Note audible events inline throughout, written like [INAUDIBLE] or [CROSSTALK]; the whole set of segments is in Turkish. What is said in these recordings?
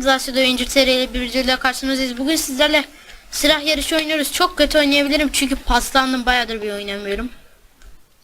Zasya'da oyuncu TR'yle bir videoyla karşınızdayız. Bugün sizlerle silah yarışı oynuyoruz. Çok kötü oynayabilirim çünkü paslandım bayağıdır bir oynamıyorum.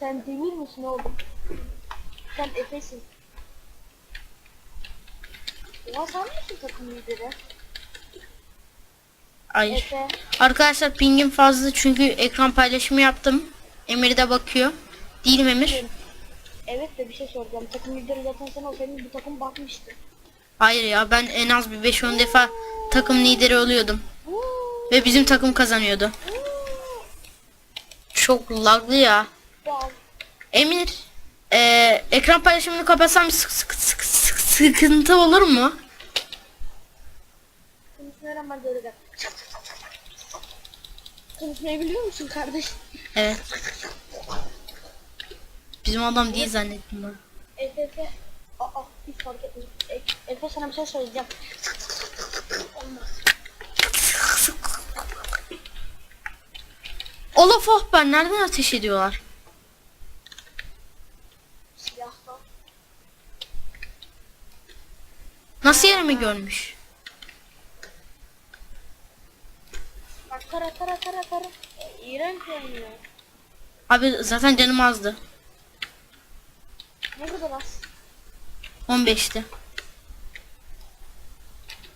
Sen demir misin oğlum? Sen Efes'in. Ya sen misin takım lideri? Hayır. Efe. Arkadaşlar pingim fazla çünkü ekran paylaşımı yaptım. Emir de bakıyor. Değil mi Emir? Evet de bir şey soracağım. Takım lideri zaten sen olsaydın bu takım bakmıştı. Hayır ya ben en az bir 5-10 defa takım lideri oluyordum. Ve bizim takım kazanıyordu. Çok laglı ya. Emir eee, ekran paylaşımını kapatsam sık sık sık sık sıkıntı olur mu? Konuşmayı biliyor musun kardeş? Evet. Bizim adam değil zannettim ben. Efe Efe. Aa hiç fark etmedim. E- Efe sana bir şey söyleyeceğim. Olmaz. Olaf oh ben nereden ateş ediyorlar? Silahla. Nasıl yerimi görmüş? Bak tara tara tara tara. E, İğrenç oynuyor. Abi zaten canım azdı. Kadar az? 15'ti.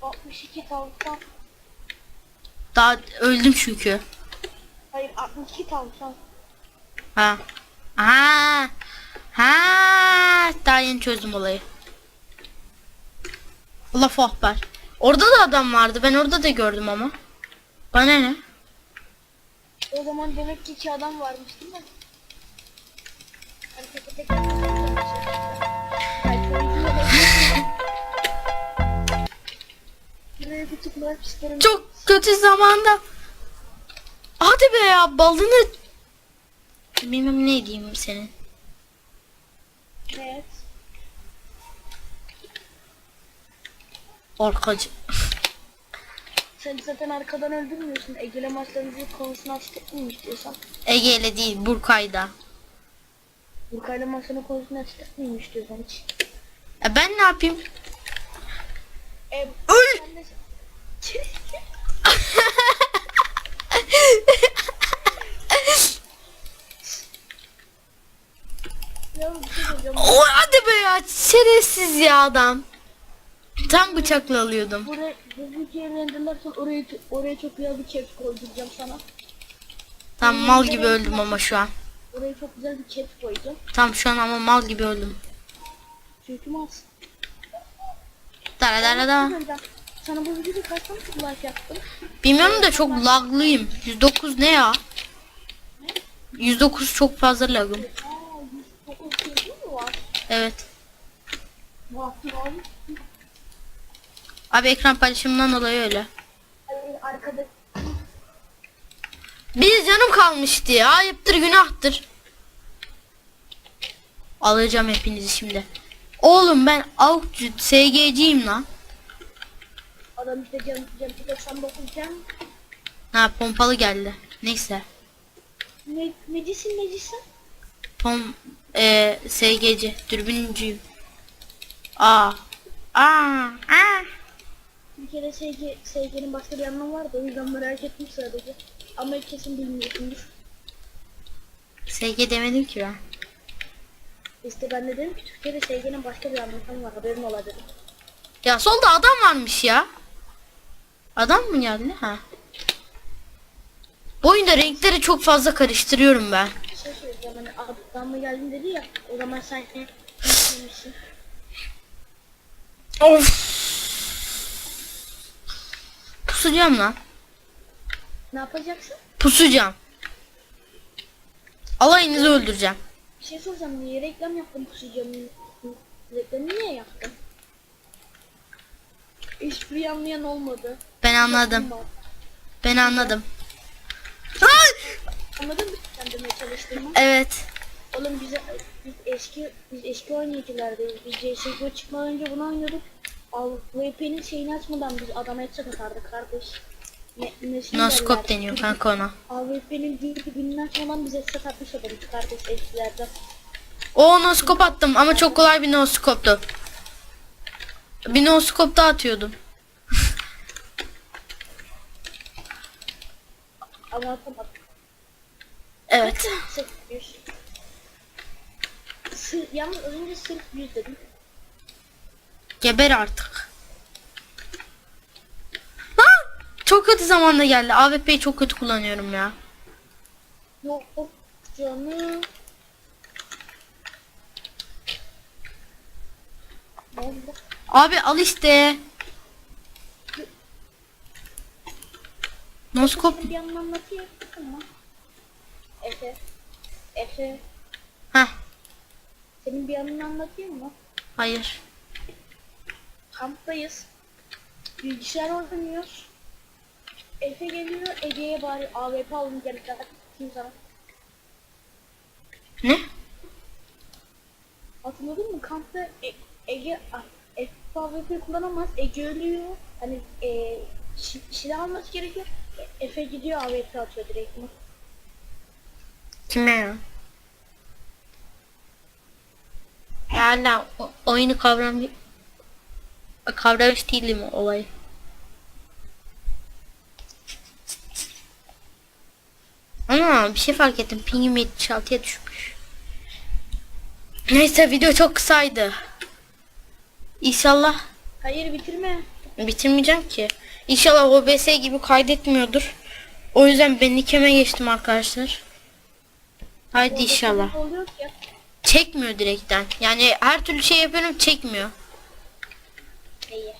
62 tavuktan. Daha öldüm çünkü. Hayır 62 tavuktan. Ha. Ha. Ha. Daha yeni çözdüm olayı. Olaf oh ben. Orada da adam vardı. Ben orada da gördüm ama. Bana ne? O zaman demek ki iki adam varmış değil mi? Hani tek tek Çok kötü zamanda. Hadi be ya balını. Bilmem ne diyeyim senin. Evet. Orkacı. Sen zaten arkadan öldürmüyorsun. Egele maçlarımızın konusunu açtık mı istiyorsan? Ege ile değil Burkay'da. Burkayla maçlarının konusunu açtık mı istiyorsan hiç? E ben ne yapayım? E, Öl. o hadi be ya şerefsiz ya adam. Tam bıçakla alıyordum. Buraya bu videoyu renderlersen oraya oraya çok güzel bir caps koyduracağım sana. Tam mal gibi öldüm ama şu an. Oraya çok güzel bir caps koyacağım. Tam şu an ama mal gibi öldüm. Çünkü mas. Dara dara da. Sana bu videoda kaç tane like yaptım? Bilmiyorum da çok laglıyım. 109 ne ya? 109 çok fazla lagım. Aa 109 kilo mu var? Evet. Abi ekran paylaşımından dolayı öyle. Bir canım kalmıştı ya. Ayıptır günahtır. Alacağım hepinizi şimdi. Oğlum ben avukçu SG'ciyim lan. Adam işte cam cam 99 cam. Ha pompalı geldi. Neyse. Ne, necisin necisin? Pom e, SGC dürbüncüyüm. Aa. Aa. Aa. Bir kere SG, SG'nin başka bir anlamı vardı o yüzden merak ettim sadece. Ama kesin bilmiyorsundur. SG demedim ki ben. İşte ben de dedim ki Türkiye'de SG'nin başka bir anlamı var haberin ola dedim. Ya solda adam varmış ya. Adam mı geldi? Ha. Bu oyunda renkleri çok fazla karıştırıyorum ben. Şey söyleyeceğim hani adam mı geldin dedi ya o zaman sen? Of. Pusacağım lan. Ne yapacaksın? Pusacağım. Alayınızı öldüreceğim. Bir şey soracağım niye reklam yaptın pusacağım? Reklamı niye yaptın? Hiçbir anlayan olmadı. Ben anladım. Ben anladım. Anladın mı sen demeye çalıştığımı? Evet. Oğlum bize biz eski biz eski oynayıcılardayız. Biz CSGO çıkmadan önce bunu oynuyorduk. AWP'nin şeyini açmadan biz adama headshot atardık kardeş. Noskop deniyor kanka ona. AWP'nin dibini açmadan biz headshot atmış adamız kardeş eskilerde. O noskop attım ama çok kolay bir noskoptu. Bir noskop daha atıyordum. [LAUGHS] Ama atamadım. Evet. Sırf 100. Sır, yalnız az önce sırf 100 dedim. Geber artık. Ha! Çok kötü zamanda geldi. AWP'yi çok kötü kullanıyorum ya. Yok canım. Abi al işte. Noskop. Bir yandan anlatayım ama. Efe. Efe. Heh. Senin bir yanını anlatayım mı? Hayır. Kamptayız. Bilgisayar oynuyoruz. Efe geliyor. Ege'ye bari AWP alın gel. Kim sana? Ne? Hatırladın mı? Kampta E- Ege ah, Efe AWP kullanamaz. Ege ölüyor. Hani e, silah alması gerekiyor. E- Efe gidiyor AWP atıyor direkt mi? Kime ya? Hala oyunu kavram kavramış değilim olayı. Ama bir şey fark ettim. Pingim 76'ya düşmüş. Neyse video çok kısaydı. İnşallah Hayır bitirme. bitirmeyeceğim ki. İnşallah OBS gibi kaydetmiyordur. O yüzden ben ikeme geçtim arkadaşlar. Haydi Orada inşallah. ki. Çekmiyor direkten. Yani her türlü şey yapıyorum çekmiyor. İyi.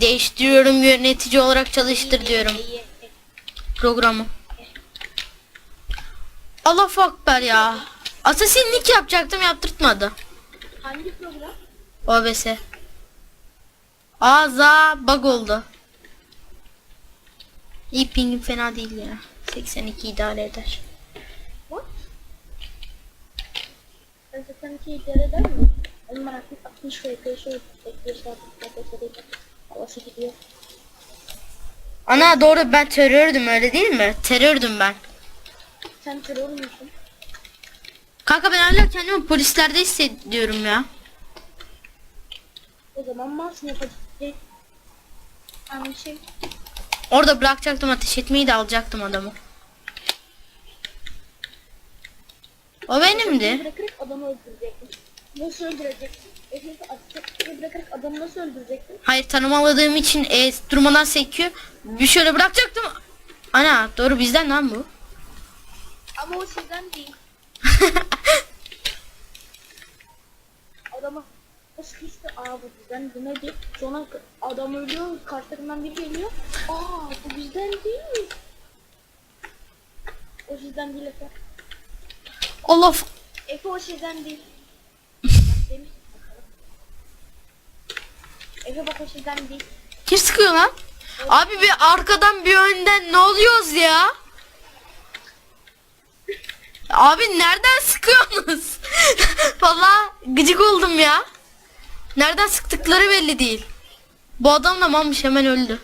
Değiştiriyorum yönetici olarak çalıştır diyorum İyi. Programı. Allah akbar ya. Assassin'lik yapacaktım yaptırtmadı. Hangi program? OBS. Aza bug oldu. İyi pingim fena değil ya. 82 idare eder. What? Ben zaten iki idare eder mi? Benim merakım 60 FPS şöyle bekliyor saat FPS değil. Havası gidiyor. Ana doğru ben terördüm öyle değil mi? Terördüm ben. Sen terör müsün? Kanka ben hala kendimi polislerde hissediyorum ya. O zaman Mars yapacak. Aynı şey. Orada bırakacaktım ateş etmeyi de alacaktım adamı. O benimdi. Bırakarak adamı öldürecektin. Nasıl öldürecektin? Efendim ateşi bırakarak adamı nasıl öldürecektin? Hayır tanımadığım için e, durmadan sekiyor. Bir şöyle bırakacaktım. Ana doğru bizden lan bu. Ama o sizden değil. [LAUGHS] Adamı sıkıştı. Aa bu bizden nedir? Sonra adam ölüyor. Karşı takımdan biri geliyor. Aa bu bizden değil mi? O sizden değil Efe. Allah Efe o sizden değil. Demiş. Efe bak o sizden değil. kim sıkıyor lan? Abi bir arkadan bir önden ne oluyoruz ya? Abi nereden sıkıyorsunuz? [LAUGHS] Vallahi gıcık oldum ya. Nereden sıktıkları belli değil. Bu adam da malmış hemen öldü.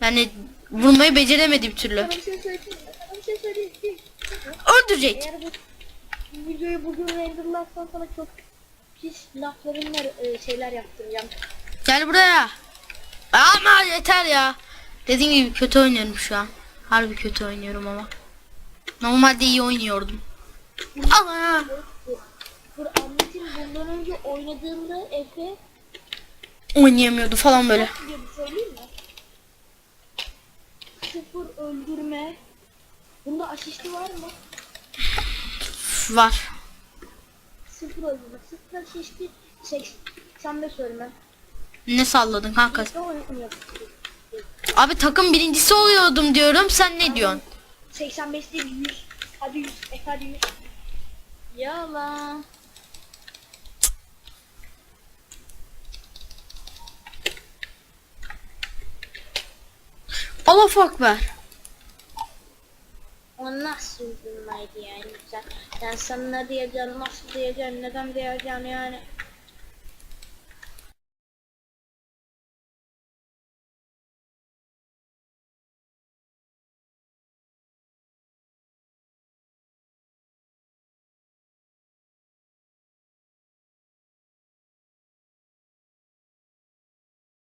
Yani vurmayı beceremedi bir türlü. Bir şey bir şey? Öldürecek. Eğer bu videoyu bugün renderlarsan sana çok pis laflarımla e, şeyler yaptıracağım. Gel buraya. Ama yeter ya. Dediğim gibi kötü oynuyorum şu an. Harbi kötü oynuyorum ama. Normalde iyi oynuyordum. Allah. Dur, anlatayım bundan önce oynadığımda Efe Oynayamıyordu falan böyle. bir söyleyeyim mi? Sıfır öldürme. Bunda asisti var mı? Var. Sıfır öldürme. Sıfır asisti 85 ölme. Ne salladın kanka? Abi takım birincisi oluyordum diyorum. Sen ne diyorsun? 85 değil 100. Hadi 100. Efe hadi 100. Yalan. Allah akbar. O nasıl uydurmaydı yani sen? Sen ne diyeceksin, nasıl diyeceksin, neden diyeceksin yani?